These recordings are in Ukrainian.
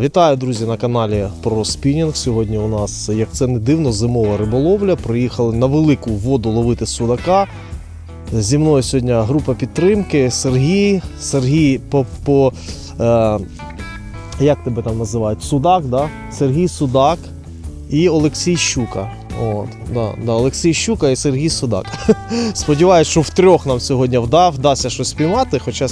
Вітаю, друзі, на каналі про спінінг. Сьогодні у нас, як це не дивно, зимова риболовля. Приїхали на велику воду ловити судака. Зі мною сьогодні група підтримки. Сергій. Сергій по. по е, як тебе там називають? Судак, да? Сергій Судак і Олексій Щука. От, да, да, Олексій Щука і Сергій Судак. Сподіваюсь, що втрьох нам сьогодні вдав, вдасться щось спіймати, хоча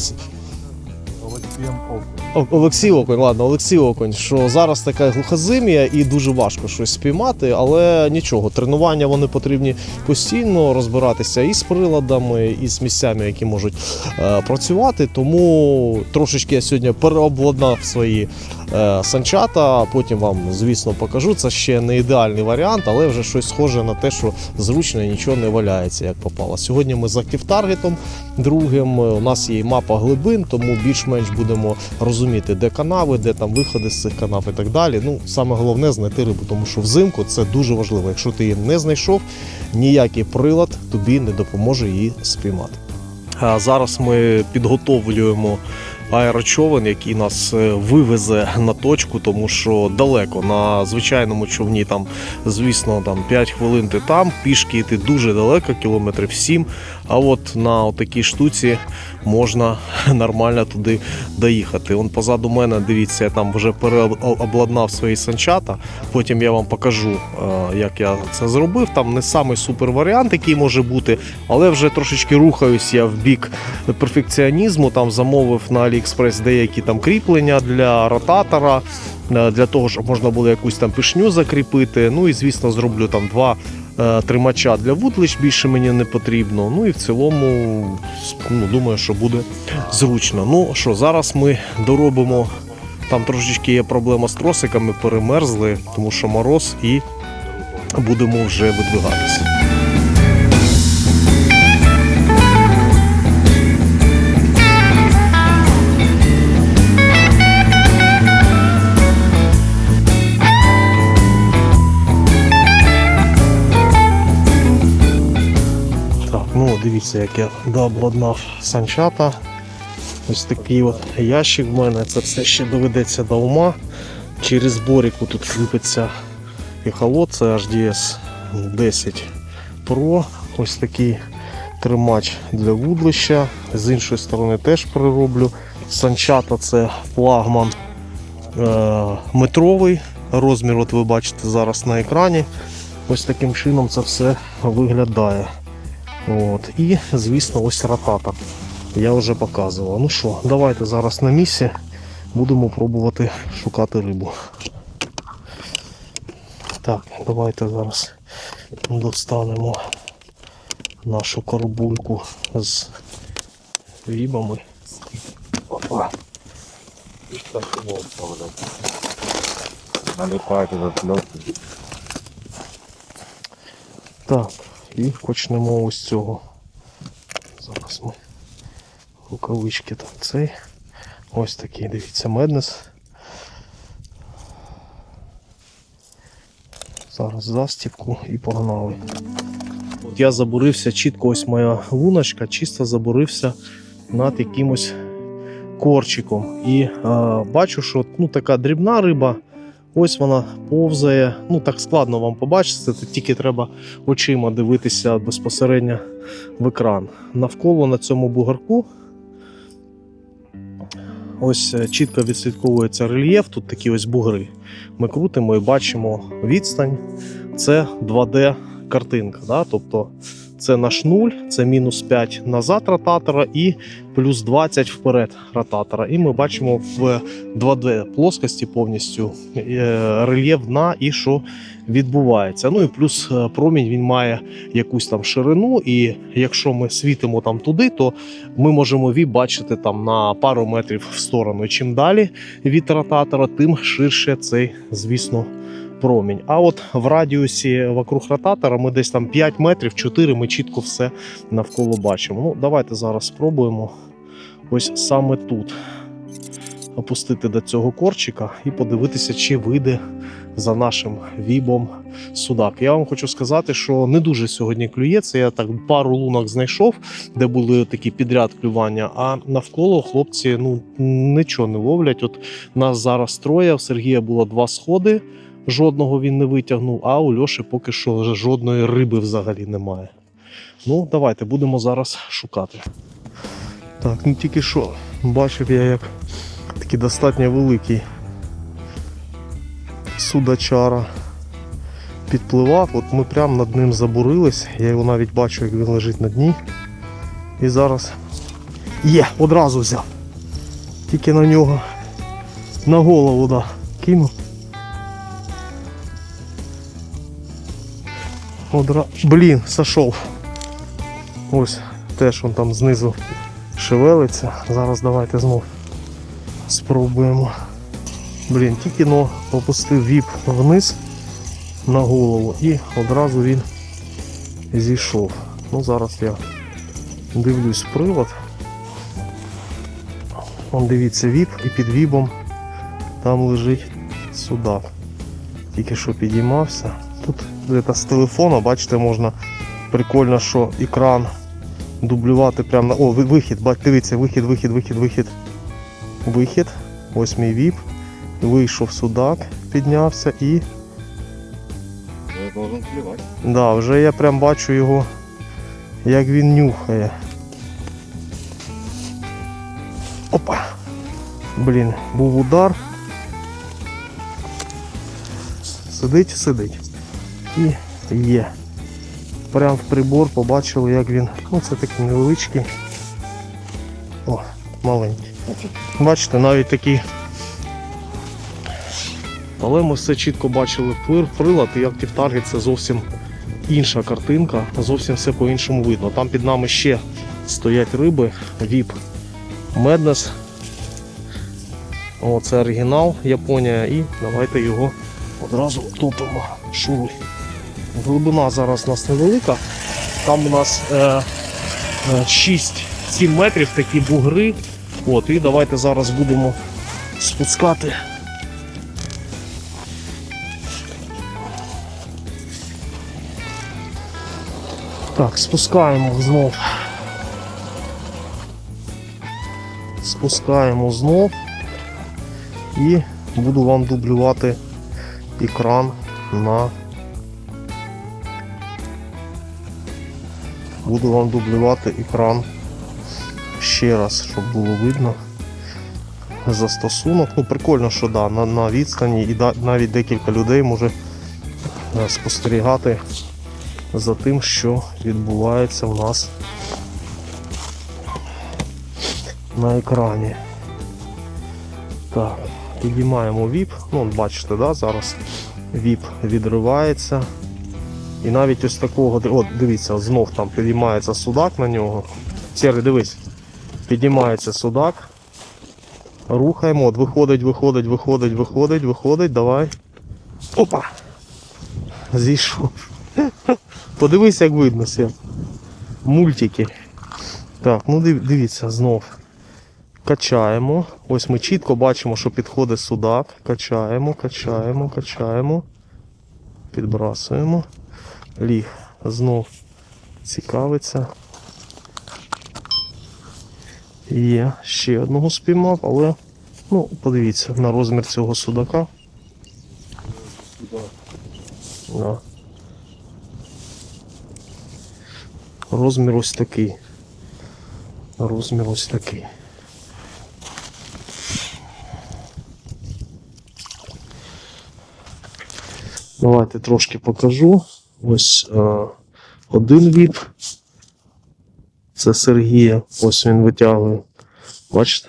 Олексій Оконь, ладно, Олексій Оконь, що зараз така глухозим'я і дуже важко щось спіймати, але нічого, тренування вони потрібні постійно розбиратися і з приладами, і з місцями, які можуть е, працювати. Тому трошечки я сьогодні переобладнав свої е, санчата. Потім вам, звісно, покажу. Це ще не ідеальний варіант, але вже щось схоже на те, що зручно і нічого не валяється, як попало. Сьогодні ми з актив-таргетом другим. У нас є мапа глибин, тому більш-менш будемо розуміти, де канави, де там виходи з цих канав і так далі. Ну, саме головне знайти рибу, тому що взимку це дуже важливо. Якщо ти її не знайшов, ніякий прилад тобі не допоможе її спіймати. А зараз ми підготовлюємо аерочовен, який нас е, вивезе на точку, тому що далеко на звичайному човні там, звісно, там 5 хвилин ти там, пішки йти дуже далеко, кілометрів 7. А от на такій штуці можна нормально туди доїхати. Он позаду мене, дивіться, я там вже переобладнав свої санчата. Потім я вам покажу, е, як я це зробив. Там не самий супер варіант, який може бути, але вже трошечки рухаюсь я в бік перфекціонізму. Там замовив на AliExpress деякі там кріплення для ротатора. е, Для того, щоб можна було якусь там пишню закріпити. Ну і звісно, зроблю там два тримача для вудлищ більше мені не потрібно. Ну і в цілому, ну, думаю, що буде зручно. Ну що, зараз ми доробимо. Там трошечки є проблема з тросиками, перемерзли, тому що мороз, і будемо вже видвигатися. Ну дивіться, як я дообладнав санчата. Ось такий от ящик в мене. Це все ще доведеться до ума. Через боріку тут кріпиться ехолот, це HDS 10 Pro. Ось такий тримач для вудлища. З іншої сторони теж перероблю. Санчата це флагман е, метровий. Розмір, от ви бачите зараз на екрані. Ось таким чином це все виглядає. От. І, звісно, ось ротатор. Я вже показував. Ну що, давайте зараз на місці будемо пробувати шукати рибу. Так, давайте зараз достанемо нашу карбульку з рибами. Опа. Налипайте на. Так, і почнемо ось цього. Зараз ми рукавички там цей. Ось такий, дивіться, меднес. Зараз застіпку і погнали. От я забурився чітко, ось моя луночка, чисто забурився над якимось корчиком. І е, бачу, що ну, така дрібна риба. Ось вона повзає. Ну так складно вам побачити, тільки треба очима дивитися безпосередньо в екран. Навколо на цьому бугорку ось е, чітко відслідковується рельєф, тут такі ось бугри. Ми крутимо і бачимо відстань. Це 2D картинка. Да? Тобто це наш 0, це мінус 5 назад ротатора і плюс 20 вперед ротатора. І ми бачимо в 2D плоскості повністю е, рельєф дна і що відбувається. Ну і плюс е, промінь він має якусь там ширину, і якщо ми світимо там туди, то ми можемо ві бачити там на пару метрів в сторону. Чим далі від ротатора, тим ширше цей, звісно, промінь. А от в радіусі вокруг ротатора ми десь там 5 метрів, 4 ми чітко все навколо бачимо. Ну, давайте зараз спробуємо ось саме тут опустити до цього корчика і подивитися, чи вийде за нашим вібом судак. Я вам хочу сказати, що не дуже сьогодні клюється. Я так пару лунок знайшов, де були такі підряд клювання, а навколо хлопці ну нічого не ловлять. От нас зараз троє. В Сергія було два сходи. Жодного він не витягнув, а у Льоші поки що жодної риби взагалі немає. Ну, давайте будемо зараз шукати. Так, ну тільки що бачив я, як такий достатньо великий судачара підпливав. От ми прямо над ним забурились. Я його навіть бачу, як він лежить на дні. І зараз є, одразу взяв. Тільки на нього на голову да, кинув. Одра... Блін, сошов. Ось теж он там знизу шевелиться. Зараз давайте знов спробуємо. Блін, тільки но опустив віп вниз на голову і одразу він зійшов. Ну зараз я дивлюсь привод. Вон дивіться віп і під вібом там лежить судак. Тільки що підіймався. Тут де-то з телефона, бачите, можна прикольно, що екран дублювати прямо на. О, вихід, бач, дивіться, вихід, вихід, вихід, вихід. Вихід. Ось мій віп. Вийшов судак, піднявся і. Я. Да, вже я прям бачу його, як він нюхає. Опа! Блін, був удар. Сидить, сидить. І є. Прям в прибор побачили, як він. Ну це такий невеличкий. О, маленький. Бачите, навіть такий. Але ми все чітко бачили прилад і Active Target це зовсім інша картинка, зовсім все по-іншому видно. Там під нами ще стоять риби, VIP Madness. О, це оригінал Японія і давайте його одразу топимо. Шуруй. Глибина зараз у нас невелика. Там у нас е, е, 6-7 метрів такі бугри. От, і давайте зараз будемо спускати. Так, спускаємо знов. Спускаємо знов і буду вам дублювати екран на. Буду вам дублювати екран ще раз, щоб було видно застосунок. Ну, прикольно, що да, на, на відстані і да, навіть декілька людей може е, спостерігати за тим, що відбувається в нас на екрані. Так, підіймаємо VIP. Ну, бачите, да, зараз VIP відривається. І навіть ось такого, от дивіться, знов там підіймається судак на нього. Сергій, дивись, підіймається судак. Рухаємо, от виходить, виходить, виходить, виходить, виходить, давай. Опа! Зійшов. Подивись, як видно все. Мультики. Так, ну дивіться знов. Качаємо. Ось ми чітко бачимо, що підходить судак. Качаємо, качаємо, качаємо. Підбрасуємо. Ліг знов цікавиться. Є, ще одного спіймав, але ну, подивіться на розмір цього судака. Да. Розмір ось такий. Розмір ось такий. Давайте трошки покажу. Ось е, один віп. Це Сергія. Ось він витягує. Бачите?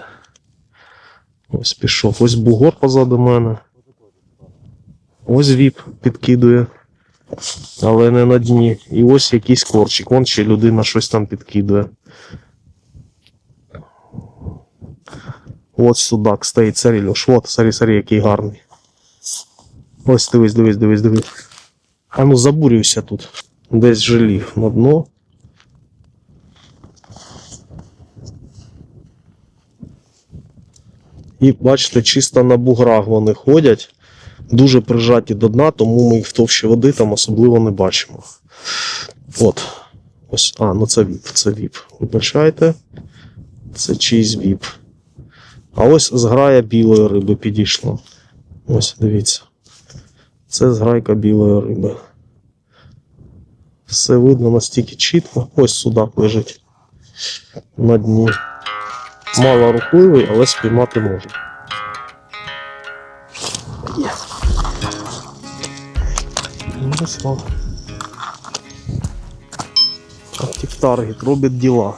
Ось пішов. Ось бугор позаду мене. Ось віп підкидує. Але не на дні. І ось якийсь корчик. Вон ще людина щось там підкидує. От судак стоїть, царі Льош. От, сарі, сарі, який гарний. Ось дивись, дивись, дивись, дивись. А ну забурюйся тут. Десь жалів на дно. І бачите, чисто на буграх вони ходять. дуже прижаті до дна, тому ми їх в товщі води там особливо не бачимо. От. Ось, а, ну це віп, це віп. Вибачайте. Це чийсь віп. А ось зграя білої риби підійшла. Ось, дивіться. Це зграйка білої риби. Все видно настільки чітко. Ось судак лежить на дні. Мало рухливий, але спіймати можна. Є. Таргет робить діла.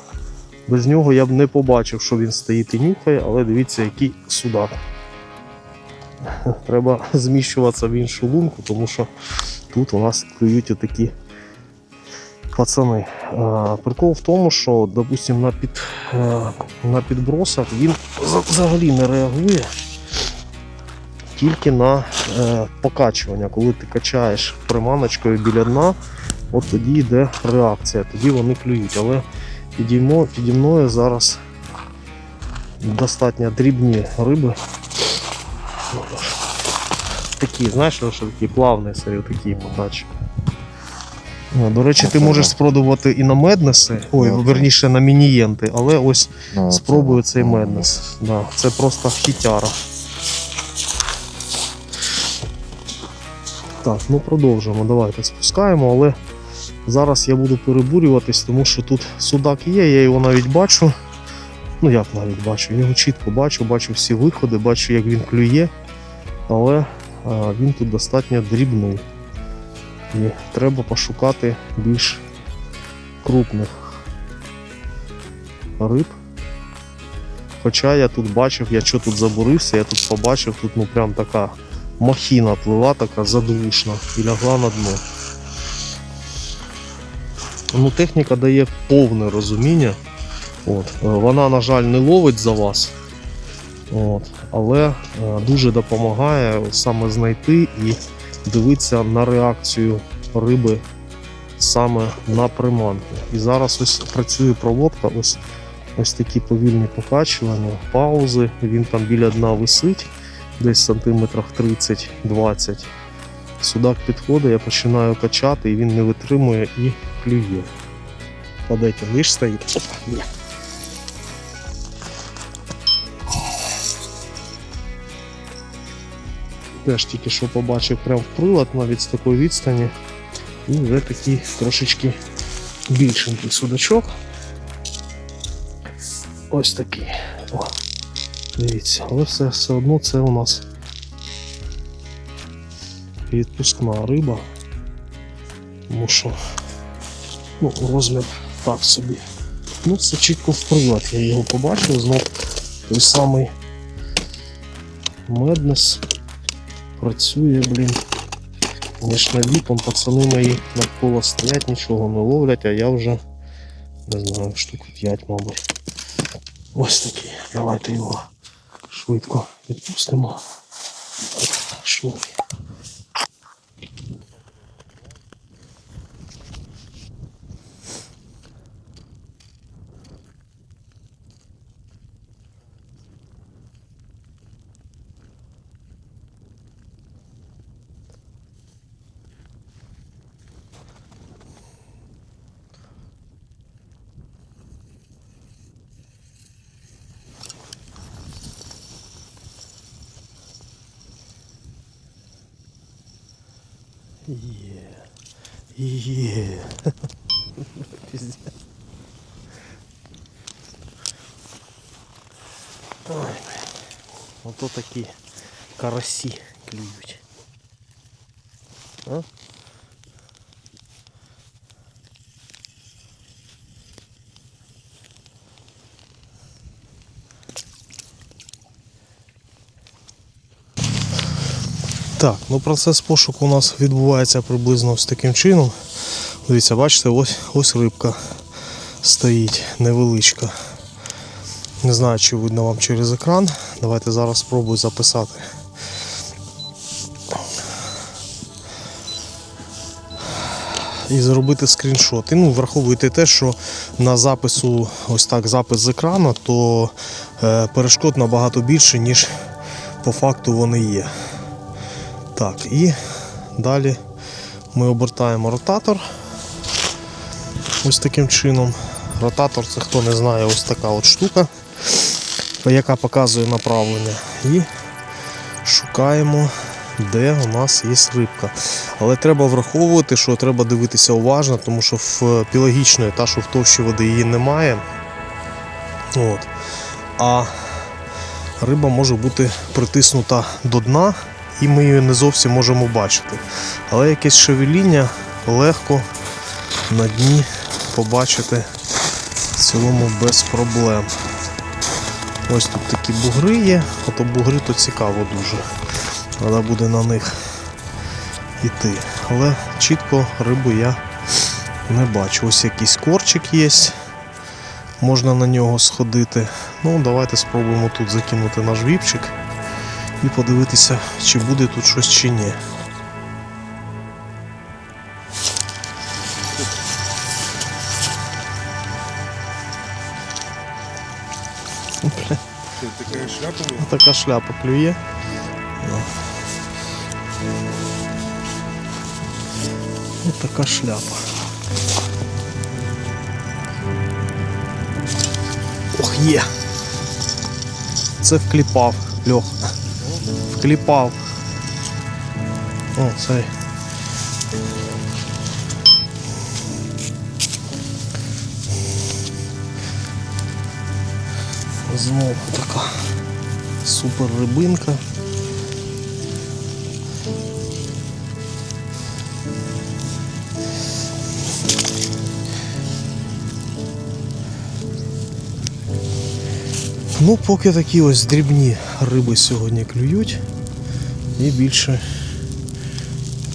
Без нього я б не побачив, що він стоїть і нюхає, але дивіться, який судак. Треба зміщуватися в іншу лунку, тому що тут у нас клюють отакі пацани. А, прикол в тому, що, допустим, на, під, е, на підбросах він взагалі не реагує тільки на е, покачування. Коли ти качаєш приманочкою біля дна, от тоді йде реакція, тоді вони клюють. Але піді мною зараз достатньо дрібні риби. Такі, знаєш, що такі плавні серію, такі покачі. Ну, До речі, ти можеш спробувати і на меднеси, ой, Ну, верніше на мінієнти, але ось Ну, спробую цей ну, меднес. Да, це просто хітяра. Так, ну продовжимо. Давайте спускаємо, але зараз я буду перебурюватись, тому що тут судак є, я його навіть бачу. Ну як навіть бачу, я його чітко бачу, бачу всі виходи, бачу, як він клює, але він тут достатньо дрібний. І треба пошукати більш крупних риб. Хоча я тут бачив, я що тут забурився, я тут побачив, тут ну прям така махіна плила, така задушна і лягла на дно. Ну, техніка дає повне розуміння. От. е, Вона, на жаль, не ловить за вас. От. Але е, дуже допомагає саме знайти і дивитися на реакцію риби саме на приманку. І зараз ось працює проводка, ось ось такі повільні покачування, паузи. Він там біля дна висить, десь сантиметрах 30-20. Судак підходить, я починаю качати, і він не витримує і клює. Этим, видишь, стоїть. Теж тільки що побачив прям прилад навіть з такої відстані. І вже такий трошечки більшенький судачок. Ось такий. О, дивіться, але все, все одно це у нас відпускна риба. Тому що ну, розмір так собі. Ну, це чітко в прилад. Я його побачив, знов той самий меднес працює, блін. Звісно, віпом пацани мої навколо стоять, нічого не ловлять, а я вже не знаю, штук 5, мабуть. Ось такий. Давайте його швидко відпустимо. Швидко. Є. Є. Пиздец. Ой, блін. Ото такі карасі клюють. А? Так, ну процес пошуку у нас відбувається приблизно ось таким чином. Дивіться, бачите, ось, ось рибка стоїть невеличка. Не знаю, чи видно вам через екран. Давайте зараз спробую записати. І зробити скріншот. І ну, враховуйте те, що на запису, ось так, запис з екрану, то е, перешкод набагато більше, ніж по факту вони є. Так, і далі ми обертаємо ротатор. Ось таким чином. Ротатор це хто не знає, ось така от штука, яка показує направлення. І шукаємо, де у нас є рибка. Але треба враховувати, що треба дивитися уважно, тому що в пілагічної та, що в товщі води її немає. От. А риба може бути притиснута до дна, і ми її не зовсім можемо бачити. Але якесь шевеління легко на дні побачити в цілому без проблем. Ось тут такі бугри є, ото бугри то цікаво дуже. Треба буде на них йти. Але чітко рибу я не бачу. Ось якийсь корчик є. Можна на нього сходити. Ну, давайте спробуємо тут закинути наш віпчик і подивитися, чи буде тут щось чи ні. Что, шляпа? Така шляпа клює. Ось така шляпа. Ох, є. Це вкліпав, Льох. Вкліпав. О, цей. Знову така супер рибинка. Ну, поки такі ось дрібні риби сьогодні клюють. І більше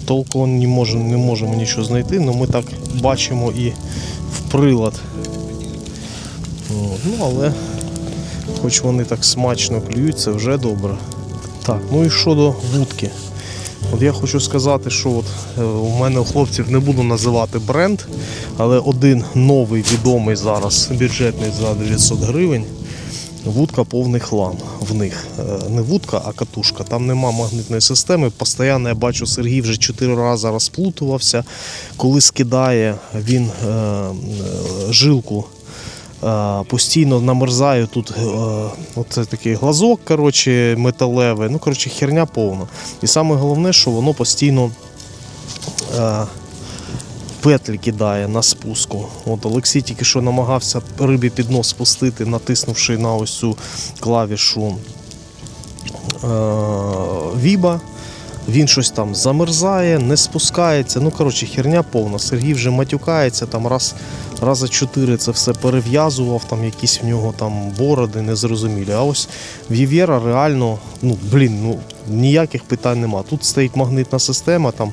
толку не можемо, не можемо нічого знайти, але ми так бачимо і в прилад. Ну, але хоч вони так смачно клюють, це вже добре. Так, ну і щодо вудки. От я хочу сказати, що от е, у мене у хлопців не буду називати бренд, але один новий відомий зараз бюджетний за 900 гривень. Вудка повний хлам в них. Е, Не вудка, а катушка. Там нема магнитної системи. Постоянно я бачу, Сергій вже 4 рази розплутувався. Коли скидає він е, е, жилку постійно намерзаю тут оце такий глазок коротше, металевий. Ну, коротше, херня повна. І саме головне, що воно постійно петлі кидає на спуску. От Олексій тільки що намагався рибі під нос спустити, натиснувши на ось цю клавішу е, Віба. Він щось там замерзає, не спускається. Ну, коротше, херня повна. Сергій вже матюкається, там раз, рази чотири це все перев'язував, там якісь в нього там бороди незрозумілі. А ось в Євєра реально, ну, блін, ну, ніяких питань нема. Тут стоїть магнитна система, там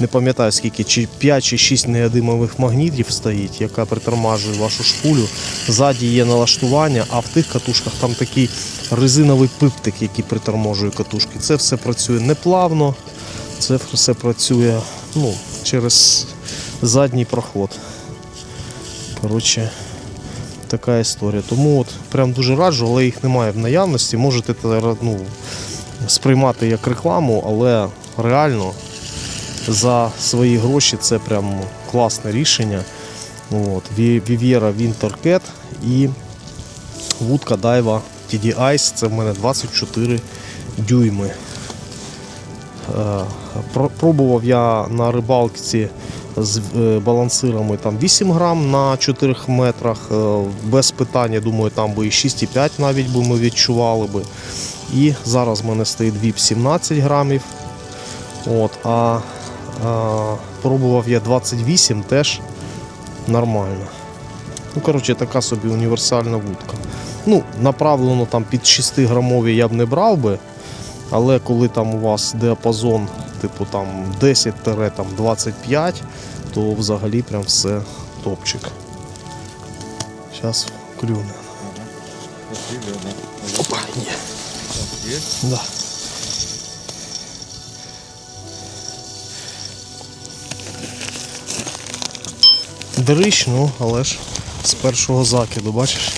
не пам'ятаю скільки, чи 5 чи 6 неодимових магнітів стоїть, яка притормажує вашу шпулю. Ззаді є налаштування, а в тих катушках там такий резиновий пиптик, який приторможує катушки. Це все працює неплавно, це все працює ну, через задній проход. Коротше, така історія. Тому от прям дуже раджу, але їх немає в наявності. Можете ну, сприймати як рекламу, але реально за свої гроші це прям класне рішення. От. Вів'єра Winter і вудка Дайва TD Ice, це в мене 24 дюйми. Е, Пробував я на рибалці з е, балансирами там 8 грам на 4 метрах. Е, Без питань, я думаю, там би і 6,5 навіть би ми відчували би. І зараз в мене стоїть віп 17 грамів. От, а пробував я 28 теж нормально. Ну, коротше, така собі універсальна вудка. Ну, направлено там під 6 грамові я б не брав би, але коли там у вас діапазон, типу там 10-25, то взагалі прям все топчик. Зараз клюне. Опа, є. Да. Дрищ, ну, але ж з першого закиду, бачиш?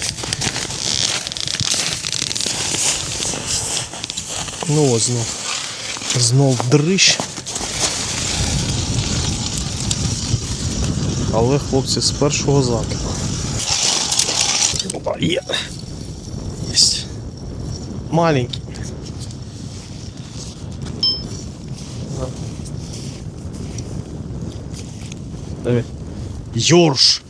Ну ось знов. Знов дрищ. Але хлопці з першого закиду. Опа, є. Єсть. Маленький. Йорш.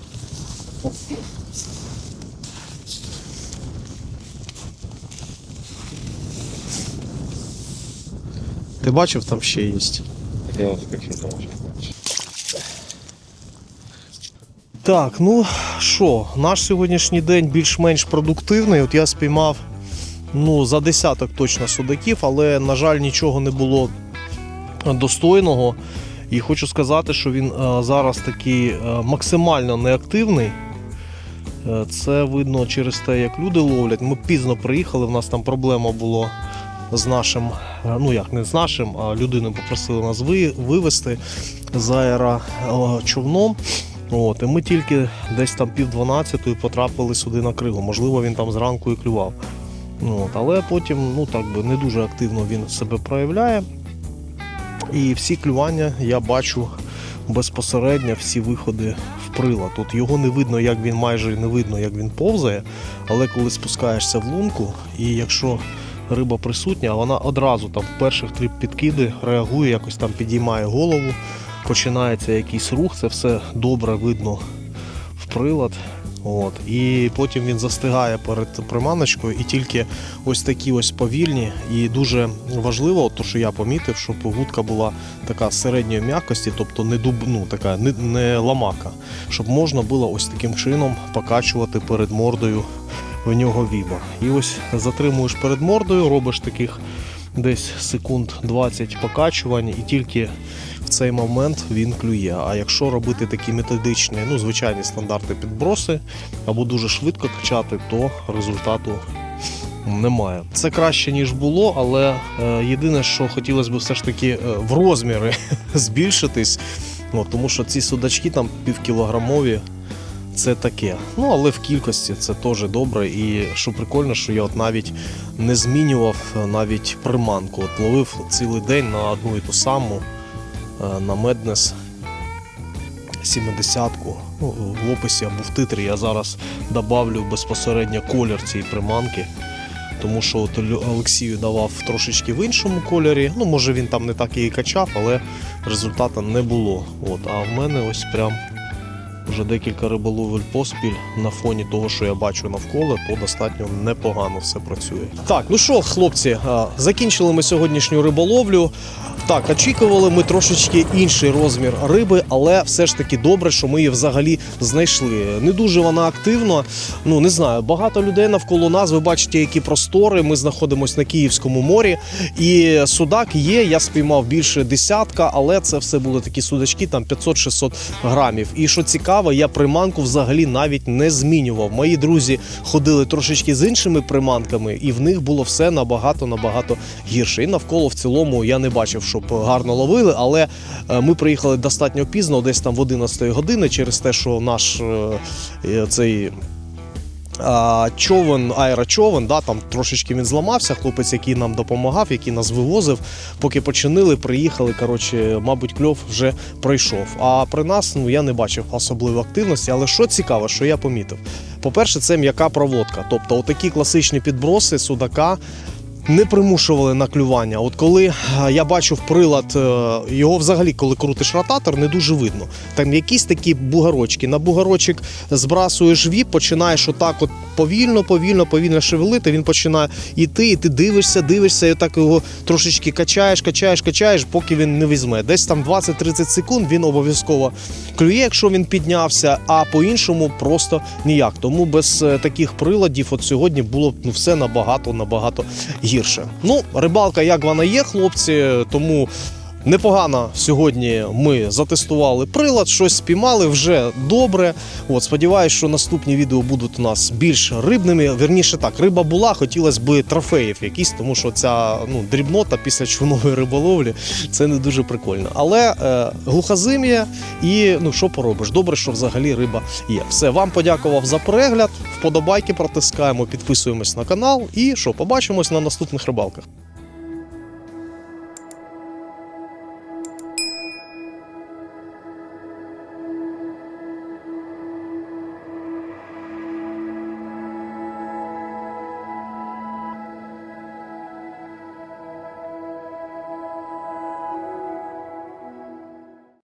Ти бачив, там ще є. Я вот как это вообще. Так, ну що, наш сьогоднішній день більш-менш продуктивний. От я спіймав ну, за десяток точно судаків, але, на жаль, нічого не було достойного. І хочу сказати, що він е, зараз такий е, максимально неактивний. Е, Це видно через те, як люди ловлять. Ми пізно приїхали, в нас там проблема була з нашим, ну як не з нашим, а людину попросили нас ви- вивезти з аерочовном. От, і ми тільки десь там пів дванадцятої потрапили сюди на кригу. Можливо, він там зранку і клював. От, але потім ну, так би, не дуже активно він себе проявляє. І всі клювання я бачу безпосередньо, всі виходи в прилад. Тут його не видно, як він майже не видно, як він повзає. Але коли спускаєшся в лунку, і якщо риба присутня, вона одразу там в перших три підкиди реагує, якось там підіймає голову, починається якийсь рух, це все добре видно в прилад. От. І потім він застигає перед приманочкою, і тільки ось такі ось повільні. І дуже важливо, то що я помітив, щоб вудка була така середньої м'якості, тобто не дуб, ну, така не, не ламака, щоб можна було ось таким чином покачувати перед мордою в нього вібор. І ось затримуєш перед мордою, робиш таких десь секунд 20 покачувань, і тільки в цей момент він клює. А якщо робити такі методичні, ну звичайні стандарти підброси, або дуже швидко качати, то результату немає. Це краще ніж було, але е, єдине, що хотілося б все ж таки е, в розміри збільшитись. От, тому що ці судачки там півкілограмові. Це таке. Ну, але в кількості це теж добре. І що прикольно, що я от навіть не змінював е, навіть приманку. От ловив цілий день на одну і ту саму на Меднес 70-ку. Ну, в описі або в титрі я зараз добавлю безпосередньо колір цієї приманки. Тому що от Олексію давав трошечки в іншому кольорі. Ну, може він там не так її качав, але результату не було. От, а в мене ось прям вже декілька риболовель поспіль на фоні того, що я бачу навколо, то достатньо непогано все працює. Так, ну що, хлопці, закінчили ми сьогоднішню риболовлю. Так, очікували ми трошечки інший розмір риби, але все ж таки добре, що ми її взагалі знайшли. Не дуже вона активна. Ну не знаю, багато людей навколо нас. Ви бачите, які простори. Ми знаходимося на Київському морі. І судак є. Я спіймав більше десятка, але це все були такі судачки, там 500-600 грамів. І що цікаво, я приманку взагалі навіть не змінював. Мої друзі ходили трошечки з іншими приманками, і в них було все набагато набагато гірше. І навколо в цілому я не бачив, щоб гарно ловили. Але е, ми приїхали достатньо пізно, десь там в 11 години, через те, що наш е, е, цей. Човен, аерочовен, да, там трошечки він зламався. Хлопець, який нам допомагав, який нас вивозив, поки починили, приїхали. Коротше, мабуть, кльов вже пройшов. А при нас ну я не бачив особливої активності. Але що цікаво, що я помітив. По-перше, це м'яка проводка. Тобто, отакі класичні підброси судака. Не примушували на клювання. От коли е, я бачив прилад, е, його взагалі, коли крутиш ротатор, не дуже видно. Там якісь такі бугарочки. На бугарочок збрасуєш віп, починаєш отак от повільно, повільно, повільно шевелити. Він починає йти, і ти дивишся, дивишся, і так його трошечки качаєш, качаєш, качаєш, поки він не візьме. Десь там 20-30 секунд він обов'язково клює, якщо він піднявся, а по-іншому просто ніяк. Тому без е, таких приладів от сьогодні було б ну, все набагато набагато гірше. Ну, рибалка, як вона є, хлопці, тому. Непогано сьогодні ми затестували прилад, щось спіймали вже добре. От сподіваюсь, що наступні відео будуть у нас більш рибними. Вірніше так, риба була, хотілося б трофеїв якісь, тому що ця ну, дрібнота після човнової риболовлі це не дуже прикольно. Але е, глухозим'я і ну що поробиш? Добре, що взагалі риба є. Все, вам подякував за перегляд. Вподобайки протискаємо, підписуємось на канал і що, побачимось на наступних рибалках.